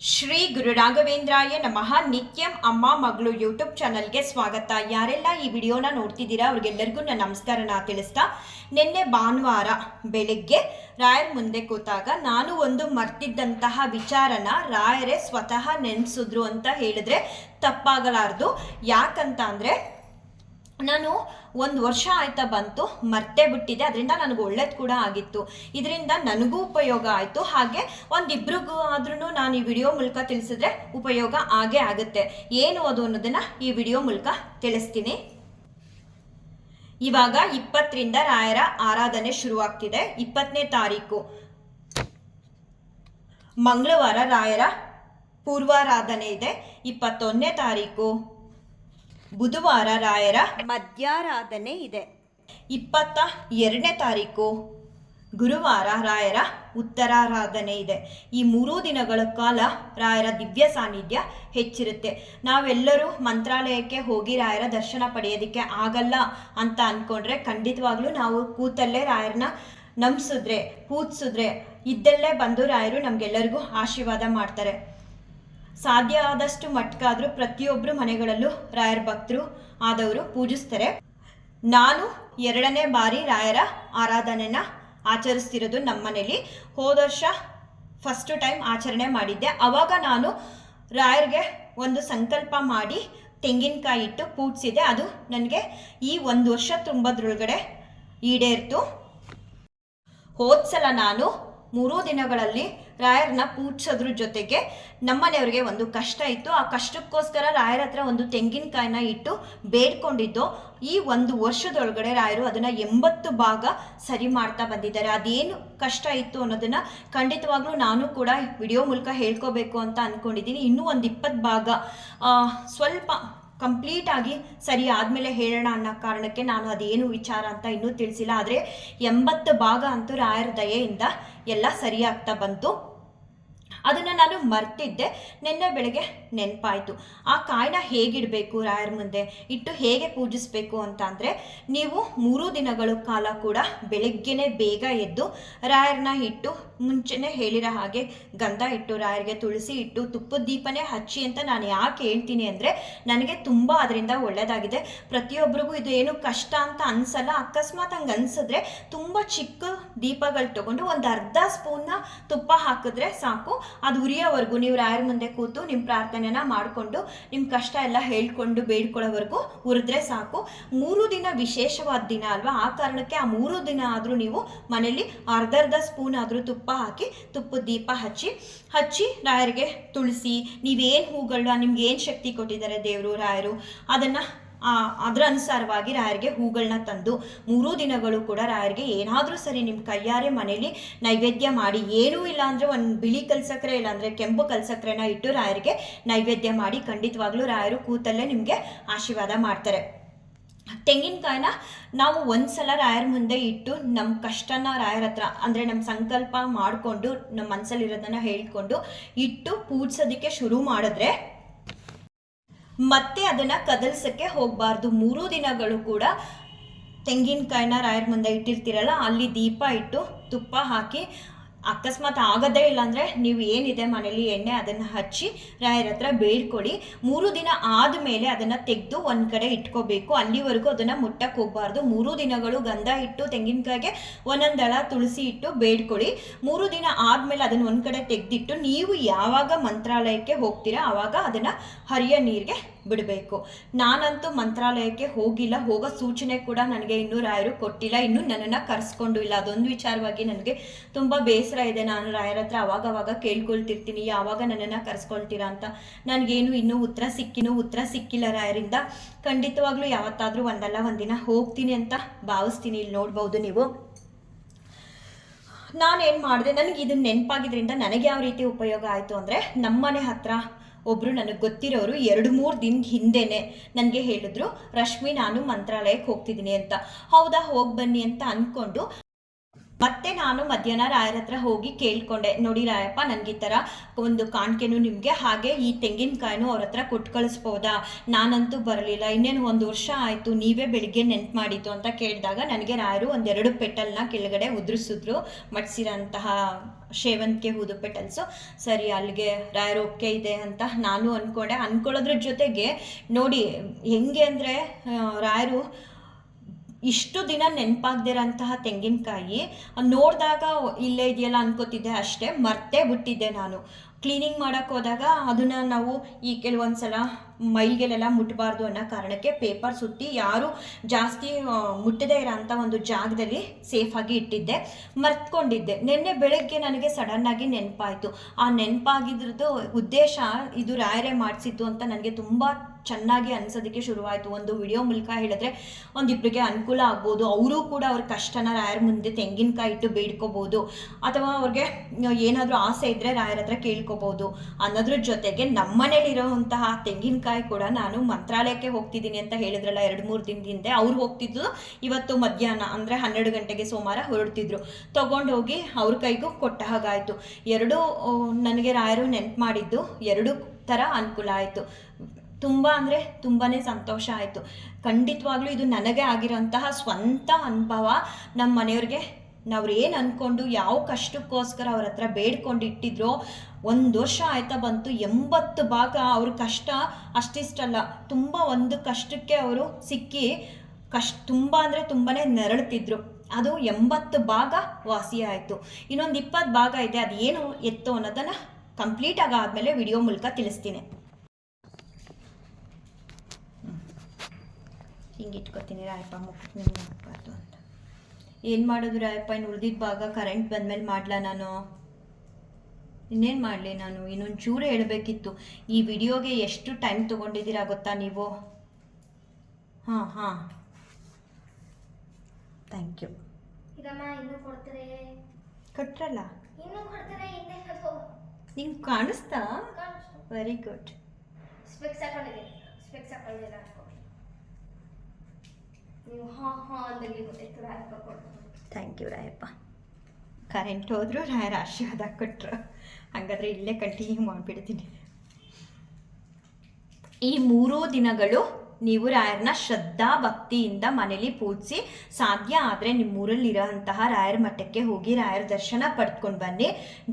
ಶ್ರೀ ಗುರು ರಾಘವೇಂದ್ರಾಯ ನಮಃ. ನಿತ್ಯಂ ಅಮ್ಮ ಮಗಳು ಯೂಟ್ಯೂಬ್ ಚಾನಲ್ಗೆ ಸ್ವಾಗತ. ಯಾರೆಲ್ಲ ಈ ವಿಡಿಯೋನ ನೋಡ್ತಿದ್ದೀರಾ ಅವ್ರಿಗೆಲ್ಲರಿಗೂ ನನ್ನ ನಮಸ್ಕಾರನ ತಿಳಿಸ್ತಾ ನಿನ್ನೆ ಭಾನುವಾರ ಬೆಳಗ್ಗೆ ರಾಯರ್ ಮುಂದೆ ಕೂತಾಗ ನಾನು ಒಂದು ಮರ್ತಿದ್ದಂತಹ ವಿಚಾರನ ರಾಯರೇ ಸ್ವತಃ ನೆನೆಸಿದ್ರು ಅಂತ ಹೇಳಿದ್ರೆ ತಪ್ಪಾಗಲಾರ್ದು. ಯಾಕಂತ ಅಂದರೆ ನಾನು ಒಂದು ವರ್ಷ ಆಯ್ತಾ ಬಂತು, ಮರ್ತೇ ಬಿಟ್ಟಿದೆ. ಅದರಿಂದ ನನಗೆ ಒಳ್ಳೇದು ಕೂಡ ಆಗಿತ್ತು. ಇದರಿಂದ ನನಗೂ ಉಪಯೋಗ ಆಯಿತು. ಹಾಗೆ ಒಂದಿಬ್ರಿಗೂ ಆದ್ರೂ ನಾನು ಈ ವಿಡಿಯೋ ಮೂಲಕ ತಿಳಿಸಿದ್ರೆ ಉಪಯೋಗ ಆಗೇ ಆಗುತ್ತೆ. ಏನು ಅದು ಅನ್ನೋದನ್ನು ಈ ವಿಡಿಯೋ ಮೂಲಕ ತಿಳಿಸ್ತೀನಿ. ಇವಾಗ ಇಪ್ಪತ್ತರಿಂದ ರಾಯರ ಆರಾಧನೆ ಶುರುವಾಗ್ತಿದೆ. ಇಪ್ಪತ್ತನೇ ತಾರೀಕು. ಮಂಗಳವಾರ ರಾಯರ ಪೂರ್ವಾರಾಧನೆ ಇದೆ. ಇಪ್ಪತ್ತೊಂದನೇ ತಾರೀಕು. ಬುಧವಾರ ರಾಯರ ಮಧ್ಯಾರಾಧನೆ ಇದೆ. ಇಪ್ಪತ್ತ ಎರಡನೇ ತಾರೀಕು ಗುರುವಾರ ರಾಯರ ಉತ್ತರಾರಾಧನೆ ಇದೆ. ಈ ಮೂರು ದಿನಗಳ ಕಾಲ ರಾಯರ ದಿವ್ಯ ಸಾನ್ನಿಧ್ಯ ಹೆಚ್ಚಿರುತ್ತೆ. ನಾವೆಲ್ಲರೂ ಮಂತ್ರಾಲಯಕ್ಕೆ ಹೋಗಿ ರಾಯರ ದರ್ಶನ ಪಡೆಯೋದಕ್ಕೆ ಆಗಲ್ಲ ಅಂತ ಅಂದ್ಕೊಂಡ್ರೆ ಖಂಡಿತವಾಗ್ಲೂ ನಾವು ಕೂತಲ್ಲೇ ರಾಯರನ್ನ ನಂಬಿಸಿದ್ರೆ ಕೂತ್ಸಿದ್ರೆ ಇದ್ದಲ್ಲೇ ಬಂದು ರಾಯರು ನಮಗೆಲ್ಲರಿಗೂ ಆಶೀರ್ವಾದ ಮಾಡ್ತಾರೆ. ಸಾಧ್ಯ ಆದಷ್ಟು ಮಟ್ಕಾದರೂ ಪ್ರತಿಯೊಬ್ಬರು ಮನೆಗಳಲ್ಲೂ ರಾಯರ ಭಕ್ತರು ಆದವರು ಪೂಜಿಸ್ತಾರೆ. ನಾನು ಎರಡನೇ ಬಾರಿ ರಾಯರ ಆರಾಧನೆನ ಆಚರಿಸ್ತಿರೋದು ನಮ್ಮ ಮನೇಲಿ ಹೋದ ವರ್ಷ ಫಸ್ಟು ಟೈಮ್ ಆಚರಣೆ ಮಾಡಿದ್ದೆ. ಅವಾಗ ನಾನು ರಾಯರಿಗೆ ಒಂದು ಸಂಕಲ್ಪ ಮಾಡಿ ತೆಂಗಿನಕಾಯಿ ಇಟ್ಟು ಪೂಜಿಸಿದೆ ಅದು ನನಗೆ ಈ ಒಂದು ವರ್ಷ ತುಂಬದ್ರೊಳಗಡೆ ಈಡೇರ್ತು. ಹೋದ್ಸಲ ನಾನು ಮೂರೂ ದಿನಗಳಲ್ಲಿ ರಾಯರನ್ನ ಪೂಜಿಸೋದ್ರ ಜೊತೆಗೆ ನಮ್ಮನೆಯವ್ರಿಗೆ ಒಂದು ಕಷ್ಟ ಇತ್ತು. ಆ ಕಷ್ಟಕ್ಕೋಸ್ಕರ ರಾಯರ ಹತ್ರ ಒಂದು ತೆಂಗಿನಕಾಯಿನ ಇಟ್ಟು ಬೇಡ್ಕೊಂಡಿದ್ದು. ಈ ಒಂದು ವರ್ಷದೊಳಗಡೆ ರಾಯರು ಅದನ್ನು ಎಂಬತ್ತು ಭಾಗ ಸರಿ ಮಾಡ್ತಾ ಬಂದಿದ್ದಾರೆ. ಅದೇನು ಕಷ್ಟ ಇತ್ತು ಅನ್ನೋದನ್ನು ಖಂಡಿತವಾಗ್ಲೂ ನಾನು ಕೂಡ ವಿಡಿಯೋ ಮೂಲಕ ಹೇಳ್ಕೋಬೇಕು ಅಂತ ಅಂದ್ಕೊಂಡಿದ್ದೀನಿ ಇನ್ನೂ ಒಂದು ಇಪ್ಪತ್ತು ಭಾಗ ಸ್ವಲ್ಪ ಕಂಪ್ಲೀಟ್ ಆಗಿ ಸರಿ ಆದಮೇಲೆ ಹೇಳೋಣ ಅನ್ನೋ ಕಾರಣಕ್ಕೆ ನಾನು ಅದೇನು ವಿಚಾರ ಅಂತ ಇನ್ನೂ ತಿಳಿಸಿಲ್ಲ. ಆದರೆ ಎಂಬತ್ತು ಭಾಗ ಅಂತೂ ರಾಯರ ದಯೆಯಿಂದ ಎಲ್ಲ ಸರಿಯಾಗ್ತಾ ಬಂತು. ಅದನ್ನು ನಾನು ಮರ್ತಿದ್ದೆ. ನಿನ್ನೆ ಬೆಳಗ್ಗೆ ನೆನಪಾಯಿತು. ಆ ಕಾಯಿನ ಹೇಗಿಡಬೇಕು ರಾಯರ ಮುಂದೆ? ಇಟ್ಟು ಹೇಗೆ ಪೂಜಿಸಬೇಕು ಅಂತ ಅಂದರೆ, ನೀವು ಮೂರು ದಿನಗಳ ಕಾಲ ಕೂಡ ಬೆಳಗ್ಗೆನೆ ಬೇಗ ಎದ್ದು ರಾಯರನ್ನ ಇಟ್ಟು ಮುಂಚೆನೇ ಹೇಳಿರೋ ಹಾಗೆ ಗಂಧ ಇಟ್ಟು ರಾಯರಿಗೆ ತುಳಸಿ ಇಟ್ಟು ತುಪ್ಪದ ದೀಪನೇ ಹಚ್ಚಿ ಅಂತ ನಾನು ಯಾಕೆ ಹೇಳ್ತೀನಿ ಅಂದರೆ, ನನಗೆ ತುಂಬ ಅದರಿಂದ ಒಳ್ಳೆಯದಾಗಿದೆ ಪ್ರತಿಯೊಬ್ಬರಿಗೂ ಇದು ಏನು ಕಷ್ಟ ಅಂತ ಅನ್ಸಲ್ಲ. ಅಕಸ್ಮಾತ್ ಹಂಗೆ ಅನ್ಸಿದ್ರೆ ತುಂಬ ಚಿಕ್ಕ ದೀಪಗಳು ತಗೊಂಡು ಒಂದು ಅರ್ಧ ಸ್ಪೂನ್ನ ತುಪ್ಪ ಹಾಕಿದ್ರೆ ಸಾಕು. ಅದು ಉರಿಯೋವರೆಗೂ ನೀವು ರಾಯರ ಮುಂದೆ ಕೂತು ನಿಮ್ಮ ಪ್ರಾರ್ಥನೆನ ಮಾಡಿಕೊಂಡು ನಿಮ್ಮ ಕಷ್ಟ ಎಲ್ಲ ಹೇಳ್ಕೊಂಡು ಬೇಡ್ಕೊಳ್ಳೋವರೆಗೂ ಉರಿದ್ರೆ ಸಾಕು. ಮೂರು ದಿನ ವಿಶೇಷವಾದ ದಿನ ಅಲ್ವಾ? ಆ ಕಾರಣಕ್ಕೆ ಆ ಮೂರು ದಿನ ಆದರೂ ನೀವು ಮನೇಲಿ ಅರ್ಧ ಅರ್ಧ ಸ್ಪೂನ್ ಆದರೂ ತುಪ್ಪ ಹಾಕಿ ತುಪ್ಪದ ದೀಪ ಹಚ್ಚಿ ಹಚ್ಚಿ ರಾಯರಿಗೆ ತುಳಸಿ, ನೀವೇನು ಹೂಗಳನ್ನ ನಿಮ್ಗೆ ಏನು ಶಕ್ತಿ ಕೊಟ್ಟಿದ್ದಾರೆ ದೇವರು, ರಾಯರು, ಅದನ್ನು ಅದರ ಅನುಸಾರವಾಗಿ ರಾಯರಿಗೆ ಹೂಗಳನ್ನ ತಂದು ಮೂರು ದಿನಗಳು ಕೂಡ ರಾಯರಿಗೆ ಏನಾದರೂ ಸರಿ ನಿಮ್ಮ ಕೈಯಾರೆ ಮನೇಲಿ ನೈವೇದ್ಯ ಮಾಡಿ, ಏನೂ ಇಲ್ಲ ಅಂದರೆ ಒಂದು ಬಿಳಿ ಕಲ್ಸಕ್ರೆ ಇಲ್ಲಾಂದರೆ ಕೆಂಪು ಕಲ್ಸಕ್ರೆನ ಇಟ್ಟು ರಾಯರಿಗೆ ನೈವೇದ್ಯ ಮಾಡಿ ಖಂಡಿತವಾಗ್ಲೂ ರಾಯರು ಕೂತಲ್ಲೇ ನಿಮಗೆ ಆಶೀರ್ವಾದ ಮಾಡ್ತಾರೆ. ತೆಂಗಿನಕಾಯಿನ ನಾವು ಒಂದ್ಸಲ ರಾಯರ ಮುಂದೆ ಇಟ್ಟು ನಮ್ಮ ಕಷ್ಟನ ರಾಯರ ಹತ್ರ ಅಂದರೆ ನಮ್ಮ ಸಂಕಲ್ಪ ಮಾಡಿಕೊಂಡು ನಮ್ಮ ಮನಸ್ಸಲ್ಲಿರೋದನ್ನು ಹೇಳ್ಕೊಂಡು ಇಟ್ಟು ಪೂಜಿಸೋದಕ್ಕೆ ಶುರು ಮಾಡಿದ್ರೆ ಮತ್ತೆ ಅದನ್ನು ಕದಲ್ಸೋಕ್ಕೆ ಹೋಗಬಾರ್ದು. ಮೂರು ದಿನಗಳು ಕೂಡ ತೆಂಗಿನಕಾಯಿನ ರಾಯರ್ ಮುಂದೆ ಇಟ್ಟಿರ್ತೀರಲ್ಲ, ಅಲ್ಲಿ ದೀಪ ಇಟ್ಟು ತುಪ್ಪ ಹಾಕಿ ಅಕಸ್ಮಾತ್ ಆಗದೇ ಇಲ್ಲಾಂದರೆ ನೀವು ಏನಿದೆ ಮನೇಲಿ ಎಣ್ಣೆ ಅದನ್ನು ಹಚ್ಚಿ, ರಾಯರ ಹತ್ರ ಬೇಡ್ಕೊಡಿ. ಮೂರು ದಿನ ಆದಮೇಲೆ ಅದನ್ನು ತೆಗೆದು ಒಂದು ಕಡೆ ಇಟ್ಕೋಬೇಕು. ಅಲ್ಲಿವರೆಗೂ ಅದನ್ನು ಮುಟ್ಟಕ್ಕೆ ಹೋಗಬಾರ್ದು. ಮೂರು ದಿನಗಳು ಗಂಧ ಇಟ್ಟು ತೆಂಗಿನಕಾಯಿಗೆ ಒಂದೊಂದು ದಳ ತುಳಸಿ ಇಟ್ಟು ಬೇಡ್ಕೊಳ್ಳಿ ಮೂರು ದಿನ ಆದಮೇಲೆ ಅದನ್ನು ಒಂದು ಕಡೆ ತೆಗೆದಿಟ್ಟು, ನೀವು ಯಾವಾಗ ಮಂತ್ರಾಲಯಕ್ಕೆ ಹೋಗ್ತೀರಾ ಆವಾಗ ಅದನ್ನು ಹರಿಯ ನೀರಿಗೆ ಬಿಡಬೇಕು. ನಾನಂತೂ ಮಂತ್ರಾಲಯಕ್ಕೆ ಹೋಗಿಲ್ಲ. ಹೋಗೋ ಸೂಚನೆ ಕೂಡ ನನಗೆ ಇನ್ನೂ ರಾಯರು ಕೊಟ್ಟಿಲ್ಲ. ಇನ್ನೂ ನನ್ನನ್ನು ಕರೆಸ್ಕೊಂಡು ಇಲ್ಲ. ಅದೊಂದು ವಿಚಾರವಾಗಿ ನನಗೆ ತುಂಬ ಬೇಸರ ಇದೆ. ನಾನು ರಾಯರ ಹತ್ರ ಅವಾಗ ಅವಾಗ ಕೇಳ್ಕೊಳ್ತಿರ್ತೀನಿ. ಯಾವಾಗ ನನ್ನನ್ನು ಕರೆಸ್ಕೊಳ್ತೀರಾ ಅಂತ. ನನಗೇನು ಇನ್ನೂ ಉತ್ತರ ಸಿಕ್ಕಿನೂ ಉತ್ತರ ಸಿಕ್ಕಿಲ್ಲ ರಾಯರಿಂದ. ಖಂಡಿತವಾಗ್ಲೂ ಯಾವತ್ತಾದರೂ ಒಂದಲ್ಲ, ಒಂದಿನ ಹೋಗ್ತೀನಿ ಅಂತ ಭಾವಿಸ್ತೀನಿ. ಇಲ್ಲಿ ನೋಡ್ಬೋದು ನೀವು. ನಾನೇನು ಮಾಡಿದೆ? ನನಗೆ ಇದನ್ನ ನೆನಪಾಗಿದ್ರಿಂದ ನನಗೆ ಯಾವ ರೀತಿ ಉಪಯೋಗ ಆಯಿತು ಅಂದರೆ, ನಮ್ಮನೆ ಹತ್ರ ಒಬ್ಬರು ನನಗೆ ಗೊತ್ತಿರೋರು ಎರಡು ಮೂರು ದಿನ ಹಿಂದೆನೆ ನನಗೆ ಹೇಳಿದ್ರು, ರಶ್ಮಿ, ನಾನು ಮಂತ್ರಾಲಯಕ್ಕೆ ಹೋಗ್ತಿದ್ದೀನಿ ಅಂತ. ಹೌದಾ, ಹೋಗಿ ಬನ್ನಿ ಅಂತ ಅಂದ್ಕೊಂಡು ಮತ್ತೆ ನಾನು ಮಧ್ಯಾಹ್ನ ರಾಯರ ಹತ್ರ ಹೋಗಿ ಕೇಳ್ಕೊಂಡೆ. ನೋಡಿ ರಾಯಪ್ಪ ನನಗೆ ಈ ಥರ ಒಂದು ಕಾಣಿಕೆನು ನಿಮಗೆ, ಹಾಗೆ ಈ ತೆಂಗಿನಕಾಯಿನೂ ಅವ್ರ ಹತ್ರ ಕೊಟ್ಟು ಕಳಿಸ್ಬೋದಾ? ನಾನಂತೂ ಬರಲಿಲ್ಲ. ಇನ್ನೇನು ಒಂದು ವರ್ಷ ಆಯಿತು, ನೀವೇ ಬೆಳಿಗ್ಗೆ ನೆನ್ಪು ಮಾಡಿತು ಅಂತ ಕೇಳಿದಾಗ ನನಗೆ ರಾಯರು ಒಂದೆರಡು ಪೆಟಲ್ನ ಕೆಳಗಡೆ ಉದುರಿಸಿದ್ರು. ಮಡ್ಸಿರೋಂತಹ ಶೇವಂತಿಗೆ ಹೂದು ಪೆಟಲ್ಸು ಸರಿ, ಅಲ್ಲಿಗೆ ರಾಯರು ಓಕೆ ಇದೆ ಅಂತ ನಾನು ಅಂದ್ಕೊಂಡೆ ಅಂದ್ಕೊಳ್ಳೋದ್ರ ಜೊತೆಗೆ ನೋಡಿ, ಹೆಂಗೆ ಅಂದರೆ ರಾಯರು ಇಷ್ಟು ದಿನ ನೆನಪಾಗ್ದಿರೋಂತಹ ತೆಂಗಿನಕಾಯಿ ನೋಡಿದಾಗ ಇಲ್ಲೇ ಇದೆಯಲ್ಲ ಅನ್ಕೋತಿದ್ದೆ ಅಷ್ಟೇ, ಮರ್ತೇ ಬಿಟ್ಟಿದ್ದೆ ನಾನು. ಕ್ಲೀನಿಂಗ್ ಮಾಡೋಕ್ಕೆ ಹೋದಾಗ ಅದನ್ನು ನಾವು ಈ ಕೆಲವೊಂದು ಸಲ ಮೈಲ್ಗೆಲೆಲ್ಲ ಮುಟ್ಟಬಾರ್ದು ಅನ್ನೋ ಕಾರಣಕ್ಕೆ ಪೇಪರ್ ಸುತ್ತಿ ಯಾರು ಜಾಸ್ತಿ ಮುಟ್ಟದೆ ಇರೋಂಥ ಒಂದು ಜಾಗದಲ್ಲಿ ಸೇಫಾಗಿ ಇಟ್ಟಿದ್ದೆ. ಮರ್ತ್ಕೊಂಡಿದ್ದೆ. ನಿನ್ನೆ ಬೆಳಗ್ಗೆ ನನಗೆ ಸಡನ್ನಾಗಿ ನೆನಪಾಯಿತು. ಆ ನೆನಪಾಗಿದ್ರದ್ದು ಉದ್ದೇಶ ಇದು ರಾಯರೇ ಮಾಡಿಸಿದ್ದು ಅಂತ ನನಗೆ ತುಂಬ ಚೆನ್ನಾಗಿ ಅನ್ಸೋದಕ್ಕೆ ಶುರುವಾಯಿತು. ಒಂದು ವಿಡಿಯೋ ಮೂಲಕ ಹೇಳಿದ್ರೆ ಒಂದಿಬ್ಬರಿಗೆ ಅನುಕೂಲ ಆಗ್ಬೋದು. ಅವರು ಕೂಡ ಅವ್ರ ಕಷ್ಟನ ರಾಯರ ಮುಂದೆ ತೆಂಗಿನಕಾಯಿ ಇಟ್ಟು ಬೇಡ್ಕೋಬೋದು. ಅಥವಾ ಅವ್ರಿಗೆ ಏನಾದರೂ ಆಸೆ ಇದ್ದರೆ ರಾಯರ ಹತ್ರ ಕೇಳ್ಕೋಬೋದು. ಅನ್ನೋದ್ರ ಜೊತೆಗೆ ನಮ್ಮನೇಲಿರೋವಂತಹ ತೆಂಗಿನಕಾಯಿ ಕೂಡ ನಾನು ಮಂತ್ರಾಲಯಕ್ಕೆ ಹೋಗ್ತಿದ್ದೀನಿ ಅಂತ ಹೇಳಿದ್ರಲ್ಲ ಎರಡು ಮೂರು ದಿನದ ಹಿಂದೆ. ಅವ್ರು ಹೋಗ್ತಿದ್ದು ಇವತ್ತು ಮಧ್ಯಾಹ್ನ, ಅಂದರೆ ಹನ್ನೆರಡು ಗಂಟೆಗೆ ಸೋಮವಾರ ಹೊರಡ್ತಿದ್ರು. ತೊಗೊಂಡೋಗಿ ಅವ್ರ ಕೈಗೂ ಕೊಟ್ಟ ಹಾಗಾಯಿತು. ಎರಡೂ ನನಗೆ ರಾಯರು ನೆನ್ಪು ಮಾಡಿದ್ದು ಎರಡು ಥರ ಅನುಕೂಲ ಆಯಿತು. ತುಂಬ ಅಂದರೆ ತುಂಬಾ ಸಂತೋಷ ಆಯಿತು. ಖಂಡಿತವಾಗ್ಲೂ ಇದು ನನಗೆ ಆಗಿರೋಂತಹ ಸ್ವಂತ ಅನುಭವ. ನಮ್ಮ ಮನೆಯವ್ರಿಗೆ ನಾವ್ರು ಏನು ಅಂದ್ಕೊಂಡು ಯಾವ ಕಷ್ಟಕ್ಕೋಸ್ಕರ ಅವ್ರ ಹತ್ರ ಬೇಡ್ಕೊಂಡು ಇಟ್ಟಿದ್ರೋ ಒಂದು ವರ್ಷ ಆಯ್ತಾ ಬಂತು, ಎಂಬತ್ತು ಭಾಗ ಅವ್ರ ಕಷ್ಟ ಅಷ್ಟಿಷ್ಟಲ್ಲ. ತುಂಬ ಒಂದು ಕಷ್ಟಕ್ಕೆ ಅವರು ಸಿಕ್ಕಿ ಕಷ್ಟ ತುಂಬ ಅಂದರೆ ತುಂಬಾ ನೆರಳುತ್ತಿದ್ರು ಅದು ಎಂಬತ್ತು ಭಾಗ ವಾಸಿ ಆಯಿತು. ಇನ್ನೊಂದು ಇಪ್ಪತ್ತು ಭಾಗ ಇದೆ ಅದು ಏನು ಎತ್ತು ಅನ್ನೋದನ್ನು ಕಂಪ್ಲೀಟ್ ಆಗಾದಮೇಲೆ ವಿಡಿಯೋ ಮೂಲಕ ತಿಳಿಸ್ತೀನಿ. ಹಿಂಗೆ ಇಟ್ಕೊತೀನಿ ರಾಯಪ್ಪ ಮುಖಕ್ಕೆ ಮೇಲೆ ಹಾಕ್ಬಾರ್ದು ಅಂತ. ಏನು ಮಾಡೋದು ರಾಯಪ್ಪ ಇನ್ನು ಉಳ್ದಿದ್ದ ಭಾಗ ಕರೆಂಟ್ ಬಂದಮೇಲೆ ಮಾಡಲ ನಾನು? ಇನ್ನೇನು ಮಾಡಲಿ ನಾನು? ಇನ್ನೊಂದು ಚೂರು ಹೇಳಬೇಕಿತ್ತು. ಈ ವಿಡಿಯೋಗೆ ಎಷ್ಟು ಟೈಮ್ ತೊಗೊಂಡಿದ್ದೀರಾ ಗೊತ್ತಾ ನೀವು? ಹಾಂ ಹಾಂ. ಥ್ಯಾಂಕ್ ಯು ಕೊಟ್ರಲ್ಲ? ನಿಂಗೆ ಕಾಣಿಸ್ತಾ? ವೆರಿ ಗುಡ್ ಸ್ಪೆಕ್ಸ್ ಹಾಕೊಂಡಿದ್ದೀನಿ. ಸ್ಪೆಕ್ಸ್ ಹಾಕೊಂಡಿಲ್ಲ ಹಾ ಹಾ Rayappa thank you Rayappa. Current ಹೋದ್ರು ರಾಯರ ಆಶೀರ್ವಾದ ಕೊಟ್ಟರು ಹಾಗಾದರೆ ಇಲ್ಲೇ ಕಂಟಿನ್ಯೂ ಮಾಡಿಬಿಡ್ತೀನಿ. ಈ ಮೂರೂ ದಿನಗಳು ನೀವು ರಾಯರ್ನ ಶ್ರದ್ಧಾ ಭಕ್ತಿಯಿಂದ ಮನೇಲಿ ಪೂಜಿಸಿ ಸಾಧ್ಯ ಆದರೆ ನಿಮ್ಮೂರಲ್ಲಿರೋಂತಹ ರಾಯರ ಮಠಕ್ಕೆ ಹೋಗಿ ರಾಯರ ದರ್ಶನ ಪಡ್ಕೊಂಡು ಬನ್ನಿ.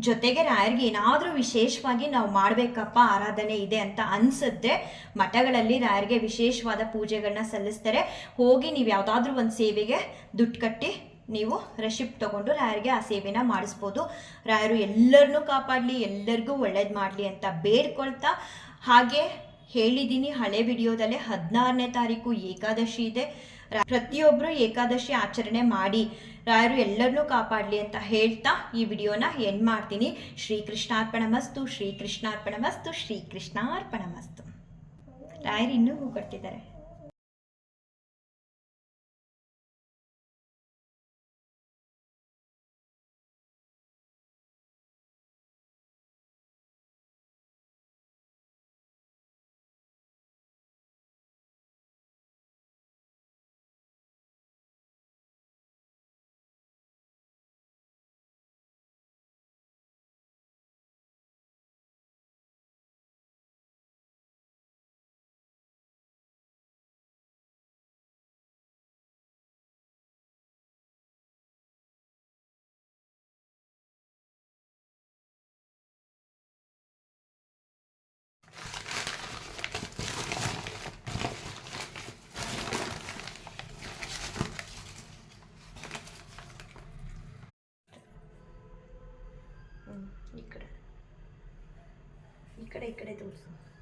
ಜೊತೆಗೆ ರಾಯರಿಗೆ ಏನಾದರೂ ವಿಶೇಷವಾಗಿ ನಾವು ಮಾಡಬೇಕಪ್ಪ, ಆರಾಧನೆ ಇದೆ ಅಂತ ಅನಿಸುತ್ತೆ ಮಠಗಳಲ್ಲಿ ರಾಯರಿಗೆ ವಿಶೇಷವಾದ ಪೂಜೆಗಳನ್ನ ಸಲ್ಲಿಸ್ತಾರೆ. ಹೋಗಿ ನೀವು ಯಾವುದಾದ್ರೂ ಒಂದು ಸೇವೆಗೆ ದುಡ್ಡು ಕಟ್ಟಿ ನೀವು ರೆಸಿಪ್ಟ್ ತಗೊಂಡು ರಾಯರಿಗೆ ಆ ಸೇವೆನ ಮಾಡಿಸ್ಬೋದು. ರಾಯರು ಎಲ್ಲರನ್ನೂ ಕಾಪಾಡಲಿ, ಎಲ್ಲರಿಗೂ ಒಳ್ಳೇದು ಮಾಡಲಿ ಅಂತ ಬೇಡ್ಕೊಳ್ತಾ ಹಾಗೆ ಹೇಳಿದ್ದೀನಿ ಹಳೆ ವಿಡಿಯೋದಲ್ಲೇ ಹದಿನಾರನೇ ತಾರೀಕು ಏಕಾದಶಿ ಇದೆ. ಪ್ರತಿಯೊಬ್ಬರು ಏಕಾದಶಿ ಆಚರಣೆ ಮಾಡಿ, ರಾಯರು ಎಲ್ಲರನ್ನೂ ಕಾಪಾಡಲಿ ಅಂತ ಹೇಳ್ತಾ ಈ ವಿಡಿಯೋನ ಎಂಡ್ ಮಾಡ್ತೀನಿ. ಶ್ರೀಕೃಷ್ಣಾರ್ಪಣಮಸ್ತು ಶ್ರೀಕೃಷ್ಣಾರ್ಪಣ ಮಸ್ತು. ರಾಯರು ಇನ್ನೂ ಹೂ ಕೊಡ್ತಿದ್ದಾರೆ. ಹ್ಮ್, ಈ ಕಡೆ